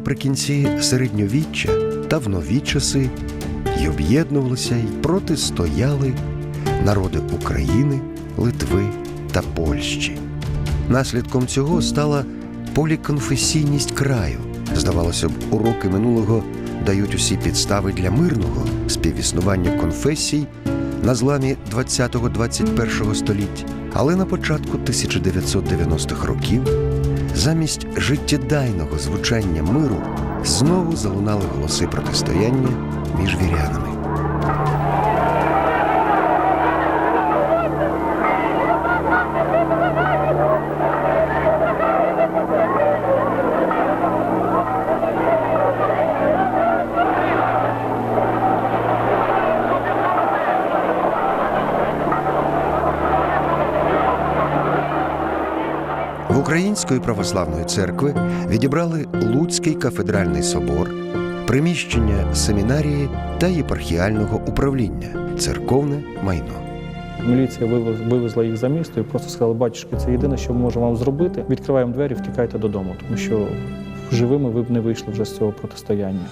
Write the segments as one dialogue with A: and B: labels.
A: наприкінці середньовіччя та в нові часи й об'єднувалися й протистояли народи України, Литви та Польщі. Наслідком цього стала поліконфесійність краю. Здавалося б, уроки минулого дають усі підстави для мирного співіснування конфесій на зламі 20-21 століття. Але на початку 1990-х років замість життєдайного звучання миру знову залунали голоси протистояння між вірянами. Української православної церкви відібрали Луцький кафедральний собор, приміщення семінарії та єпархіального управління, церковне майно.
B: Міліція вивез- вивезла їх за місто і просто сказала, батюшки, це єдине, що ми можемо вам зробити. Відкриваємо двері, втікайте додому, тому що живими ви б не вийшли вже з цього протистояння.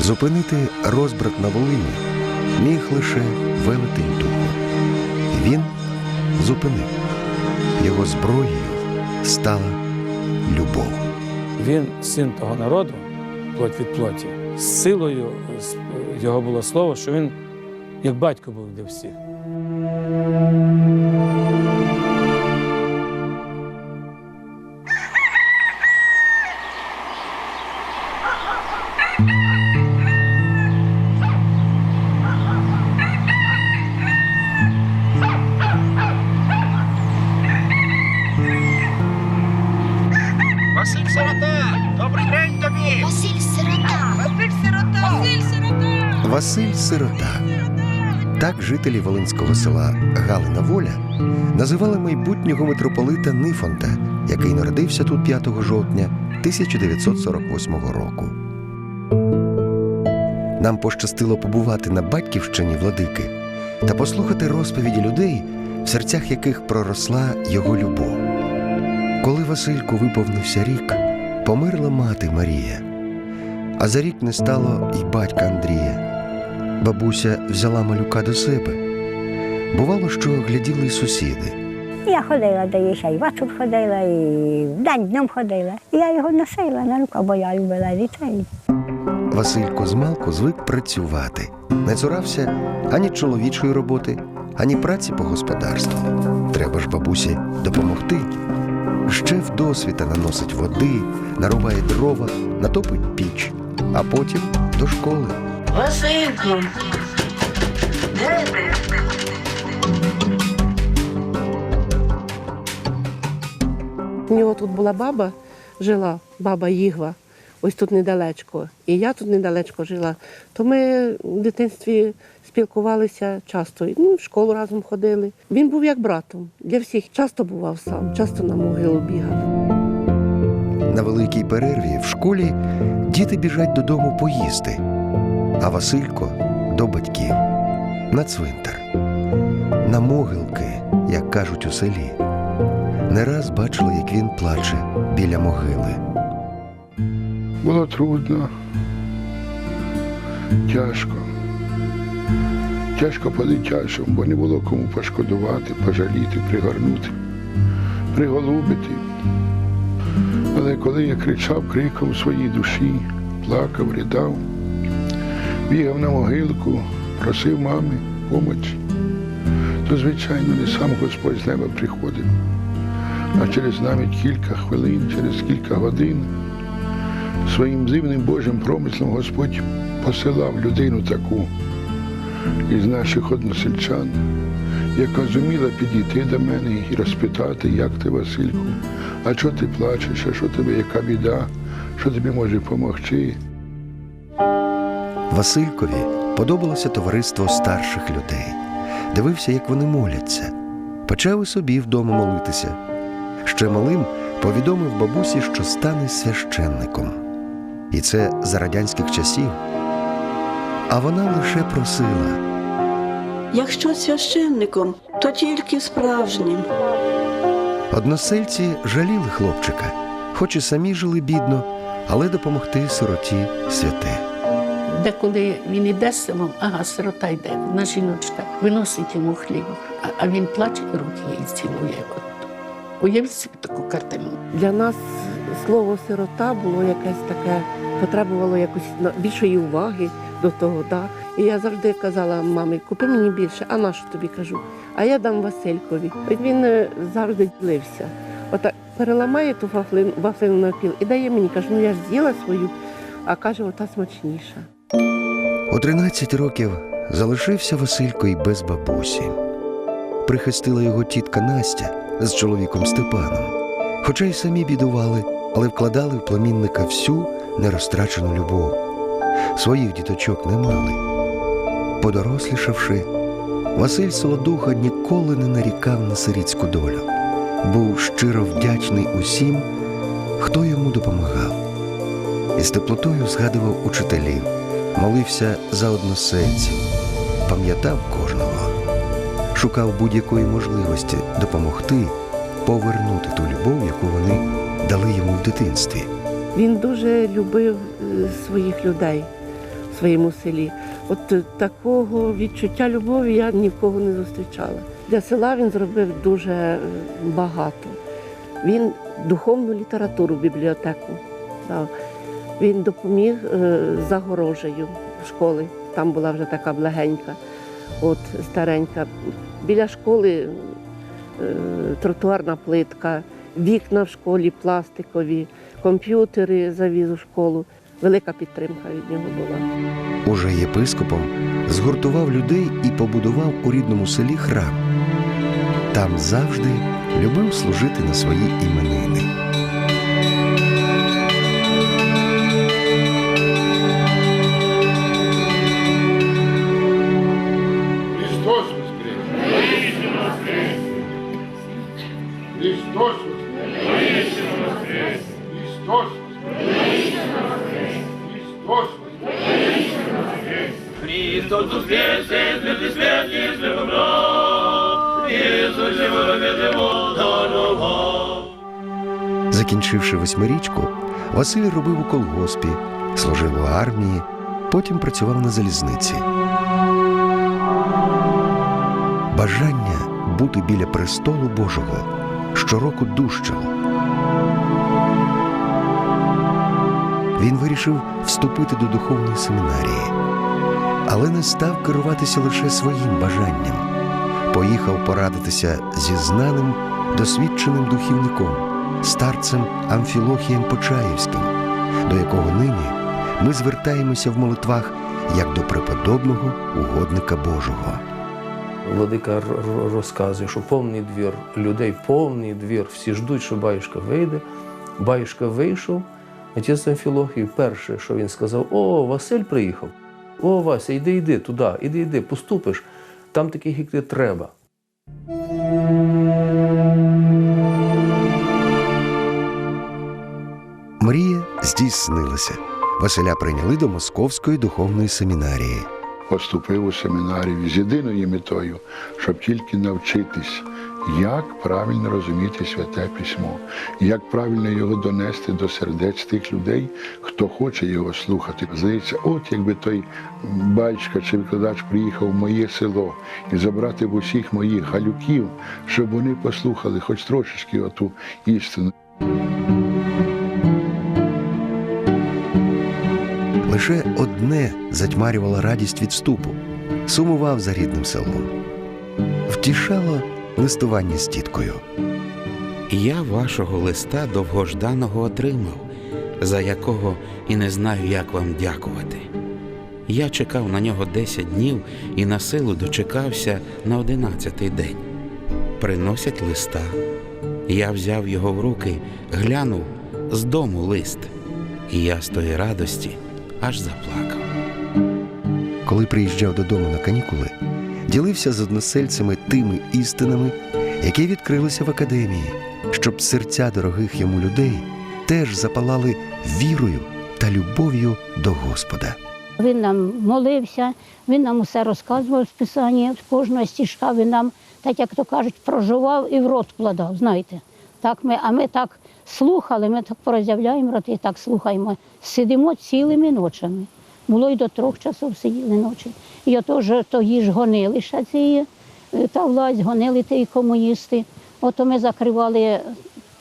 A: Зупинити розбрат на Волині міг лише велетень духу. Він зупинив. Його зброєю стала любов.
C: Він син того народу, плоть від плоті. З силою його було слово, що він як батько був для всіх.
D: Василь Сирота.
A: Так жителі волинського села Галина Воля називали майбутнього митрополита Нифонта, який народився тут 5 жовтня 1948 року. Нам пощастило побувати на батьківщині владики та послухати розповіді людей, в серцях яких проросла його любов. Коли Васильку виповнився рік, померла мати Марія, а за рік не стало й батька Андрія. Бабуся взяла малюка до себе. Бувало, що гляділи й сусіди.
E: Я ходила до їх, і вечір ходила, і день днем ходила. І я його носила на руках, бо я любила дітей.
A: Василько змалку звик працювати, не цурався ані чоловічої роботи, ані праці по господарству. Треба ж бабусі допомогти. Ще вдосвіта наносить води, нарубає дрова, натопить піч, а потім до школи.
F: Василько, де ти?
G: У нього тут була баба, жила, баба Їгва, ось тут недалечко. І я тут недалечко жила. То ми в дитинстві спілкувалися часто. Ну, в школу разом ходили. Він був як братом. Для всіх часто бував сам, часто на могилу бігав.
A: На великій перерві в школі діти біжать додому поїсти, а Василько до батьків на цвинтар, на могилки, як кажуть у селі. Не раз бачили, як він плаче біля могили.
H: Було трудно, тяжко. Тяжко по-дитячому, бо не було кому пошкодувати, пожаліти, пригорнути, приголубити. Але коли я кричав криком своїй душі, плакав, ридав, бігав на могилку, просив мами помочі, то, звичайно, не сам Господь з неба приходив, а через навіть кілька хвилин, через кілька годин. Своїм дивним Божим промислом Господь посилав людину таку із наших односельчан, яка зуміла підійти до мене і розпитати, як ти, Васильку, а чого ти плачеш, а що тебе, яка біда, що тобі може допомогти.
A: Василькові подобалося товариство старших людей. Дивився, як вони моляться. Почав і собі вдома молитися. Ще малим повідомив бабусі, що стане священником. І це за радянських часів. А вона лише просила.
F: Якщо священником, то тільки справжнім.
A: Односельці жаліли хлопчика, хоч і самі жили бідно, але допомогти сироті святе.
I: Деколи він іде з селом, ага, сирота йде, на жіночка, виносить йому хліб, а, він плаче і руки їй цілує. Уявіть собі таку картину.
G: Для нас слово сирота було якесь таке, потребувало якось більшої уваги до того. Да? І я завжди казала мамі, купи мені більше, а на що тобі кажу? А я дам Василькові. Він е, завжди ділився. Отак переламає ту вафлину, вафлину на піл і дає мені, каже, ну я ж з'їла свою, а каже, ота смачніша.
A: У 13 років залишився Василько й без бабусі. Прихистила його тітка Настя з чоловіком Степаном. Хоча й самі бідували, але вкладали в племінника всю нерозтрачену любов. Своїх діточок не мали. Подорослішавши, Василь Солодуха ніколи не нарікав на сирітську долю. Був щиро вдячний усім, хто йому допомагав. І з теплотою згадував учителів молився за односельців, пам'ятав кожного, шукав будь-якої можливості допомогти повернути ту любов, яку вони дали йому в дитинстві.
G: Він дуже любив е, своїх людей в своєму селі. От е, такого відчуття любові я ні в кого не зустрічала. Для села він зробив дуже е, багато. Він духовну літературу бібліотеку дав. Він допоміг е, загорожею школи. Там була вже така благенька, от старенька. Біля школи е, тротуарна плитка, вікна в школі пластикові, комп'ютери завіз у школу. Велика підтримка від нього була.
A: Уже єпископом згуртував людей і побудував у рідному селі храм. Там завжди любив служити на свої іменини. Закінчивши восьмирічку, Василь робив у колгоспі, служив у армії, потім працював на залізниці. Бажання бути біля престолу Божого щороку дужчало. Він вирішив вступити до духовної семінарії, але не став керуватися лише своїм бажанням. Поїхав порадитися зі знаним, досвідченим духівником, старцем Амфілохієм Почаївським, до якого нині ми звертаємося в молитвах як до преподобного угодника Божого.
J: Владика розказує, що повний двір людей, повний двір, всі ждуть, що баюшка вийде. Баюшка вийшов, отець Амфілохій перше, що він сказав: О, Василь приїхав. О, Вася, йди, йди туди, іди, йди, поступиш. Там таких, як ти треба.
A: Здійснилася. Василя прийняли до Московської духовної семінарії.
H: Поступив у семінарію з єдиною метою, щоб тільки навчитись, як правильно розуміти святе письмо, як правильно його донести до сердець тих людей, хто хоче його слухати. Здається, от якби той батько чи викладач приїхав в моє село і забрати в усіх моїх галюків, щоб вони послухали хоч трошечки оту істину.
A: Лише одне затьмарювало радість відступу, сумував за рідним селом. Втішало листування з тіткою.
K: Я вашого листа довгожданого отримав, за якого і не знаю, як вам дякувати. Я чекав на нього десять днів і на силу дочекався на одинадцятий день. Приносять листа. Я взяв його в руки, глянув з дому лист, і я з тої радості аж заплакав.
A: Коли приїжджав додому на канікули, ділився з односельцями тими істинами, які відкрилися в академії, щоб серця дорогих йому людей теж запалали вірою та любов'ю до Господа.
E: Він нам молився, він нам усе розказував з писання, з кожного стіжка він нам, так як то кажуть, проживав і в рот вкладав, знаєте. Так ми, а ми так
L: слухали, ми так порозявляємо роти і так слухаємо. Сидимо цілими ночами. Було й до трьох часов сиділи ночі. І ото ж тоді ж гонили ще ці е, та власть, гонили ті комуністи. Ото ми закривали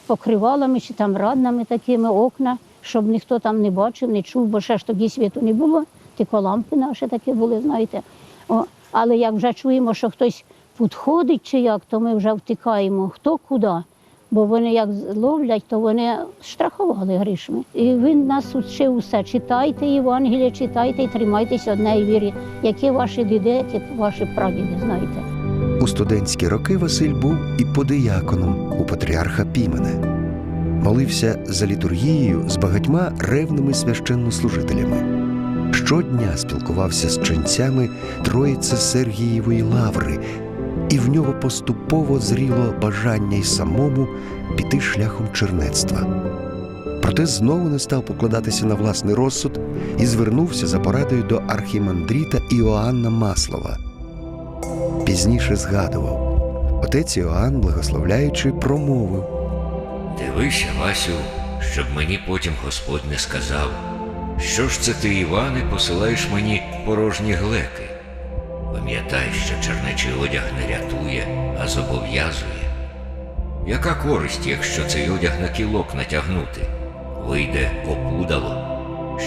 L: покривалами чи там раднами такими окна, щоб ніхто там не бачив, не чув, бо ще ж тоді світу не було. Тільки лампи наші такі були, знаєте. О, але як вже чуємо, що хтось підходить чи як, то ми вже втікаємо, хто куди. Бо вони як ловлять, то вони страхували грішми. І він нас учив усе. Читайте Євангелія, читайте і тримайтеся однієї віри, які ваші діди, які ваші прадіди, знаєте.
A: У студентські роки Василь був і подияконом у патріарха Пімене. Молився за літургією з багатьма ревними священнослужителями. Щодня спілкувався з ченцями Троїці Сергієвої лаври, і в нього поступово зріло бажання й самому піти шляхом чернецтва. Проте знову не став покладатися на власний розсуд і звернувся за порадою до архімандріта Іоанна Маслова. Пізніше згадував отець Іоанн, благословляючи, промовив.
M: Дивися, Васю, щоб мені потім Господь не сказав, що ж це ти, Іване, посилаєш мені порожні глеки. Пам'ятай, що чернечий одяг не рятує, а зобов'язує. Яка користь, якщо цей одяг на кілок натягнути? Вийде опудало,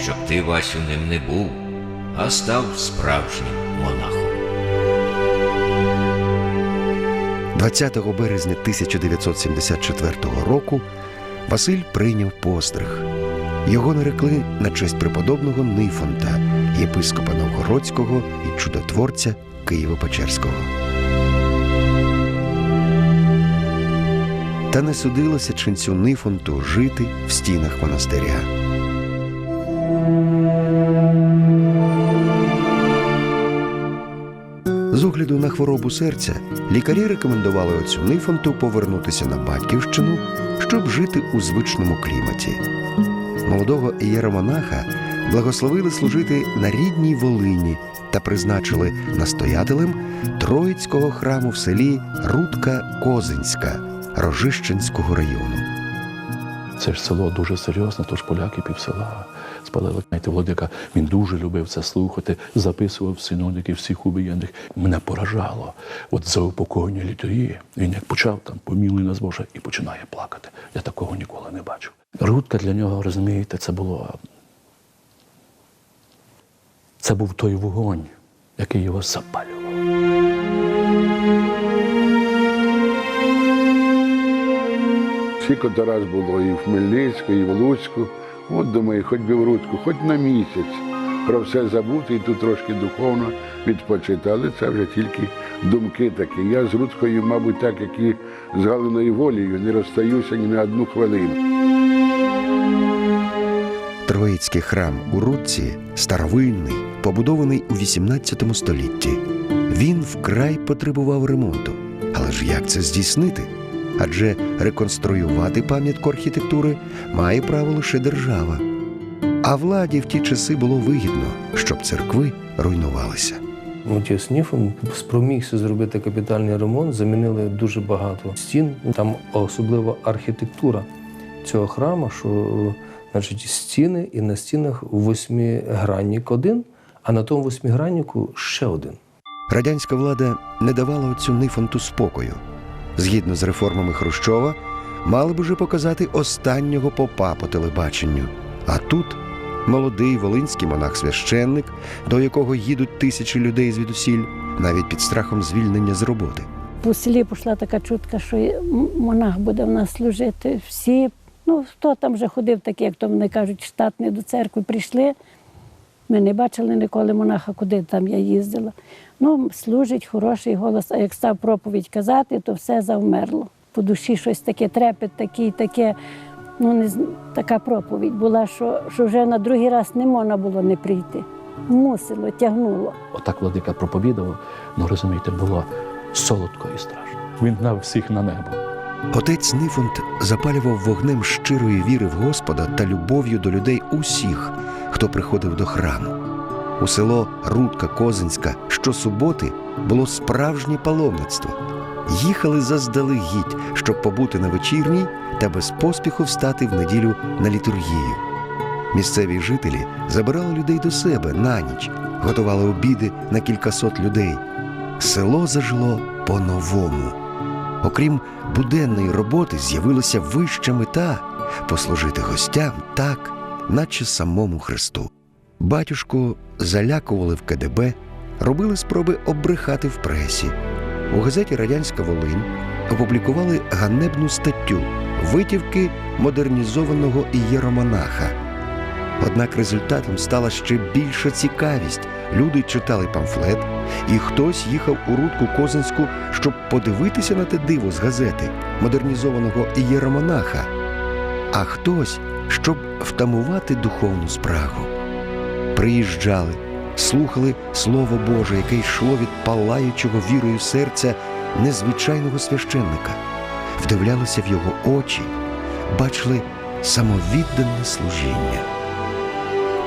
M: щоб ти, Васю, ним не був, а став справжнім монахом.
A: 20 березня 1974 року Василь прийняв постриг. Його нарекли на честь преподобного Нифонта, єпископа Новгородського і чудотворця Києво-Печерського. Та не судилося ченцю Нифонту жити в стінах монастиря. З огляду на хворобу серця лікарі рекомендували отцю Нифонту повернутися на батьківщину, щоб жити у звичному кліматі. Молодого єромонаха благословили служити на рідній Волині та призначили настоятелем Троїцького храму в селі Рудка Козинська Рожищенського району.
N: Це ж село дуже серйозне, тож поляки півсела спалили. Знаєте, владика він дуже любив це слухати, записував синодики всіх убієнних. Мене поражало. От за упокоєння літурії він як почав там помілуй нас Боже і починає плакати. Я такого ніколи не бачив. Рудка для нього, розумієте, це було. Це був той вогонь, який його запалював.
H: Скільки раз було і в Хмельницьку, і в Луцьку. От думаю, хоч би в Рудку, хоч на місяць. Про все забути і тут трошки духовно відпочити. Але це вже тільки думки такі. Я з Рудкою, мабуть, так як і з Галиною волею, не розстаюся ні на одну хвилину.
A: Троїцький храм у Рудці старовинний, побудований у XVIII столітті. Він вкрай потребував ремонту. Але ж як це здійснити? Адже реконструювати пам'ятку архітектури має право лише держава. А владі в ті часи було вигідно, щоб церкви руйнувалися.
J: Отець Ніфон спромігся зробити капітальний ремонт, замінили дуже багато стін. Там особлива архітектура цього храму, що значить, стіни і на стінах восьмигранник один, а на тому восьмиграннику ще один.
A: Радянська влада не давала отцю Нифонту спокою. Згідно з реформами Хрущова, мали б уже показати останнього попа по телебаченню. А тут молодий волинський монах-священник, до якого їдуть тисячі людей звідусіль, навіть під страхом звільнення з роботи.
L: По селі пішла така чутка, що монах буде в нас служити. Всі, ну хто там вже ходив, так як то вони кажуть, штатні до церкви прийшли. Ми не бачили ніколи монаха, куди там я їздила. Ну, служить хороший голос, а як став проповідь казати, то все завмерло. По душі щось таке, трепет такий, таке. Ну, не, з- така проповідь була, що, що вже на другий раз не можна було не прийти. Мусило, тягнуло.
N: Отак владика проповідував, ну розумієте, було солодко і страшно. Він гнав всіх на небо.
A: Отець Нифонт запалював вогнем щирої віри в Господа та любов'ю до людей усіх, хто приходив до храму. У село Рудка Козинська щосуботи було справжнє паломництво. їхали заздалегідь, щоб побути на вечірній та без поспіху встати в неділю на літургію. Місцеві жителі забирали людей до себе на ніч, готували обіди на кількасот людей. Село зажило по-новому. Окрім буденної роботи, з'явилася вища мета послужити гостям так, наче самому Христу. Батюшку залякували в КДБ, робили спроби обрехати в пресі. У газеті Радянська Волинь опублікували ганебну статтю витівки модернізованого ієромонаха. Однак результатом стала ще більша цікавість. Люди читали памфлет, і хтось їхав у Рудку Козинську, щоб подивитися на те диво з газети модернізованого ієромонаха, а хтось, щоб втамувати духовну спрагу. Приїжджали, слухали Слово Боже, яке йшло від палаючого вірою серця незвичайного священника, вдивлялися в його очі, бачили самовіддане служіння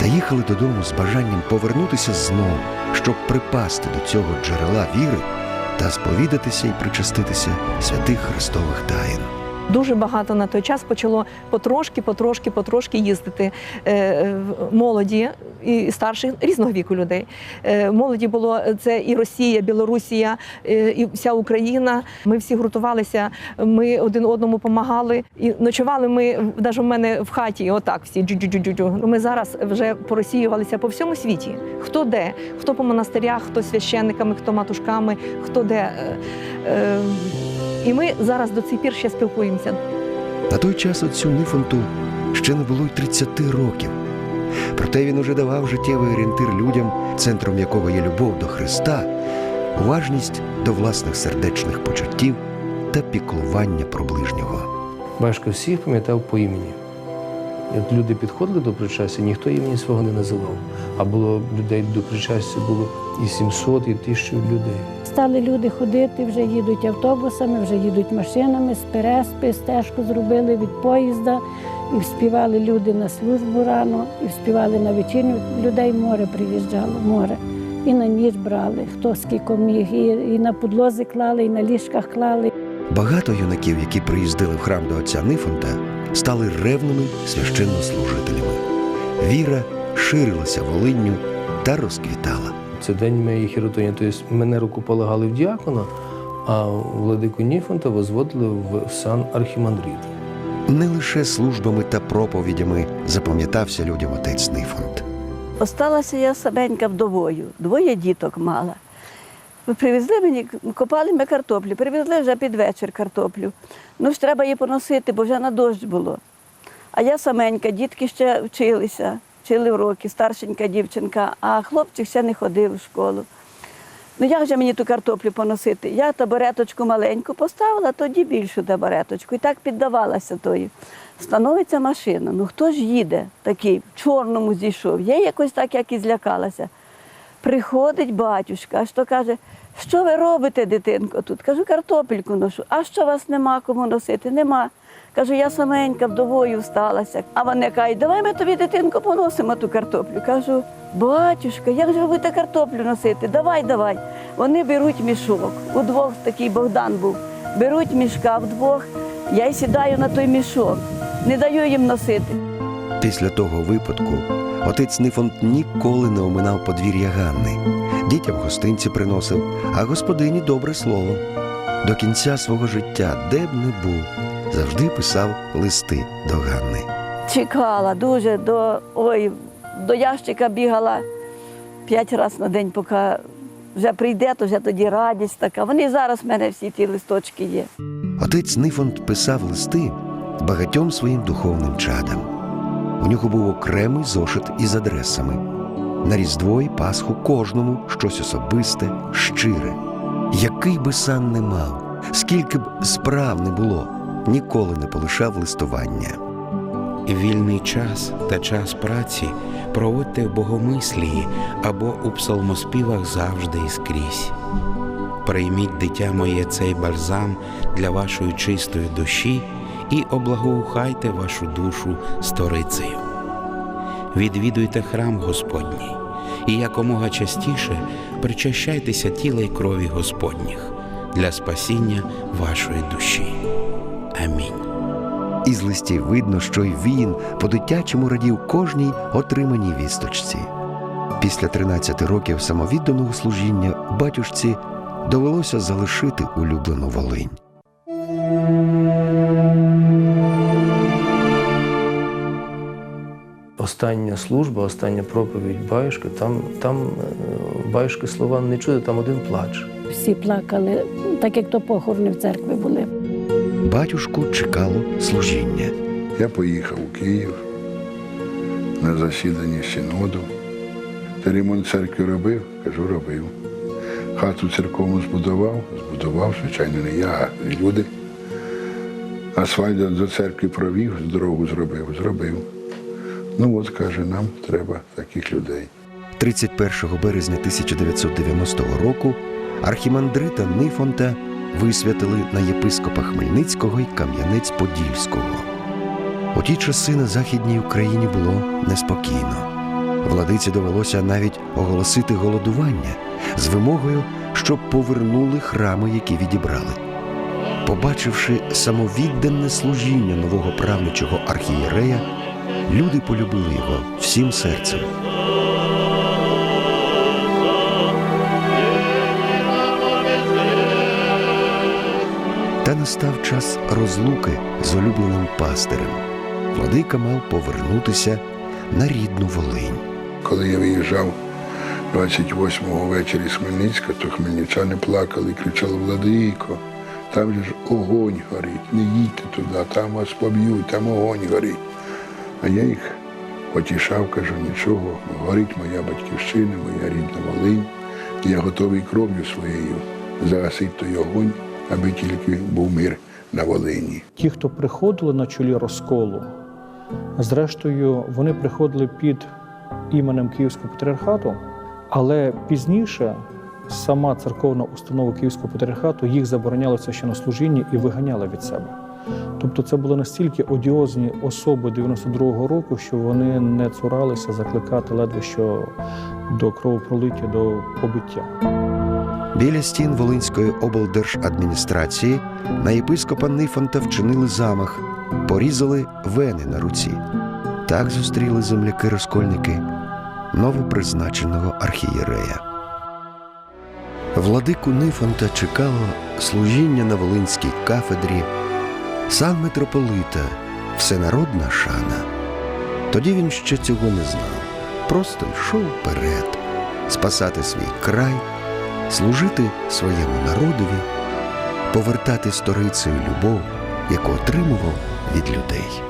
A: та їхали додому з бажанням повернутися знову, щоб припасти до цього джерела віри та сповідатися і причаститися святих Христових таїн.
O: Дуже багато на той час почало потрошки, потрошки, потрошки їздити е, е, молоді і старших різного віку людей. Е, Молоді було це і Росія, Білорусія, і вся Україна. Ми всі гуртувалися, ми один одному допомагали. І ночували ми навіть в мене в хаті, отак всі джу-джу-джу-джу. Ми зараз вже порозсіювалися по всьому світі. Хто де, хто по монастирях, хто священниками, хто матушками, хто де. Е, е, І ми зараз до цих пір ще спілкуємося.
A: На той час отцю Нифонту ще не було й 30 років. Проте він уже давав життєвий орієнтир людям, центром якого є любов до Христа, уважність до власних сердечних почуттів та піклування про ближнього.
J: Батюшка всіх пам'ятав по імені. Як люди підходили до причастя, ніхто імені свого не називав. А було людей до причастя було і 700, і 1000 людей.
L: Стали люди ходити, вже їдуть автобусами, вже їдуть машинами, з Переспи стежку зробили від поїзда, і співали люди на службу рано, і співали на вечірню. Людей море приїжджало, море. І на ніч брали, хто скільки міг, і, і на подлози клали, і на ліжках клали.
A: Багато юнаків, які приїздили в храм до отця Нифонта, стали ревними священнослужителями. Віра ширилася Волинню та розквітала.
J: Це день моєї хіротоні. Тобто мене рукополагали в діакона, а владику Ніфонта возводили в сан архімандріта.
A: Не лише службами та проповідями запам'ятався людям отець Нифонт.
F: Осталася я саменька вдовою, двоє діток мала. Привезли мені, копали ми картоплю, привезли вже під вечір картоплю. Ну ж треба її поносити, бо вже на дощ було. А я саменька, дітки ще вчилися, вчили уроки, старшенька дівчинка, а хлопчик ще не ходив в школу. Ну як же мені ту картоплю поносити? Я табуреточку маленьку поставила, тоді більшу табуреточку. І так піддавалася тою. Становиться машина. Ну хто ж їде такий, в чорному зійшов? Я якось так як і злякалася. Приходить батюшка, аж то каже, що ви робите, дитинко, тут? Кажу, картопельку ношу. А що вас нема кому носити? Нема. Кажу, я саменька вдовою всталася. А вони кажуть, давай ми тобі, дитинко, поносимо ту картоплю. Кажу, батюшка, як же ви будете картоплю носити? Давай, давай. Вони беруть мішок. Удвох такий Богдан був. Беруть мішка вдвох, я й сідаю на той мішок. Не даю їм носити.
A: Після того випадку отець Нифонт ніколи не оминав подвір'я Ганни. Дітям гостинці приносив, а господині добре слово. До кінця свого життя, де б не був, завжди писав листи до Ганни.
F: Чекала дуже до ой, до ящика бігала п'ять разів на день, поки вже прийде, то вже тоді радість така. Вони зараз в мене всі ті листочки є.
A: Отець Нифонт писав листи багатьом своїм духовним чадам. У нього був окремий зошит із адресами. На Різдво і Пасху кожному щось особисте, щире. Який би сан не мав, скільки б справ не було, ніколи не полишав листування.
K: Вільний час та час праці проводьте в богомислії або у псалмоспівах завжди і скрізь. Прийміть, дитя моє, цей бальзам для вашої чистої душі і облагоухайте вашу душу сторицею. Відвідуйте храм Господній і якомога частіше причащайтеся тіла й крові Господніх, для спасіння вашої душі. Амінь.
A: Із листів видно, що й він по-дитячому радів кожній отриманій вісточці. Після 13 років самовідданого служіння батюшці довелося залишити улюблену Волинь.
J: Остання служба, остання проповідь Баюшки, там, там е, Баюшки слова не чути, там один плач.
L: Всі плакали, так як то похорони в церкві були.
A: Батюшку чекало служіння.
H: Я поїхав у Київ на засідання синоду. Та ремонт церкви робив, кажу, робив. Хату церковну збудував, збудував, звичайно, не я, а люди. Асфальт до церкви провів, дорогу зробив, зробив. Ну от, каже, нам треба таких людей.
A: 31 березня 1990 року архімандрита Нифонта висвятили на єпископа Хмельницького й Кам'янець-Подільського. У ті часи на Західній Україні було неспокійно. Владиці довелося навіть оголосити голодування з вимогою, щоб повернули храми, які відібрали. Побачивши самовіддане служіння нового правничого архієрея, люди полюбили його всім серцем. Та настав час розлуки з улюбленим пастирем. Владика мав повернутися на рідну Волинь.
H: Коли я виїжджав 28-го ввечері з Хмельницька, то хмельничани плакали, кричали Владико, там же ж огонь горить, не їдьте туди, там вас поб'ють, там огонь горить. А я їх потішав, кажу, нічого, горить моя батьківщина, моя рідна Волинь. Я готовий кров'ю своєю загасити той огонь, аби тільки був мир на Волині.
B: Ті, хто приходили на чолі розколу, зрештою, вони приходили під іменем Київського патріархату, але пізніше сама церковна установа Київського патріархату їх забороняла в священнослужінні і виганяла від себе. Тобто це були настільки одіозні особи 92-го року, що вони не цуралися закликати ледве що до кровопролиття, до побиття.
A: Біля стін Волинської облдержадміністрації на єпископа Нифонта вчинили замах, порізали вени на руці. Так зустріли земляки-розкольники новопризначеного архієрея. Владику Нифонта чекало служіння на Волинській кафедрі, сан митрополита, всенародна шана. Тоді він ще цього не знав, просто йшов вперед, спасати свій край, служити своєму народові, повертати сторицею любов, яку отримував від людей.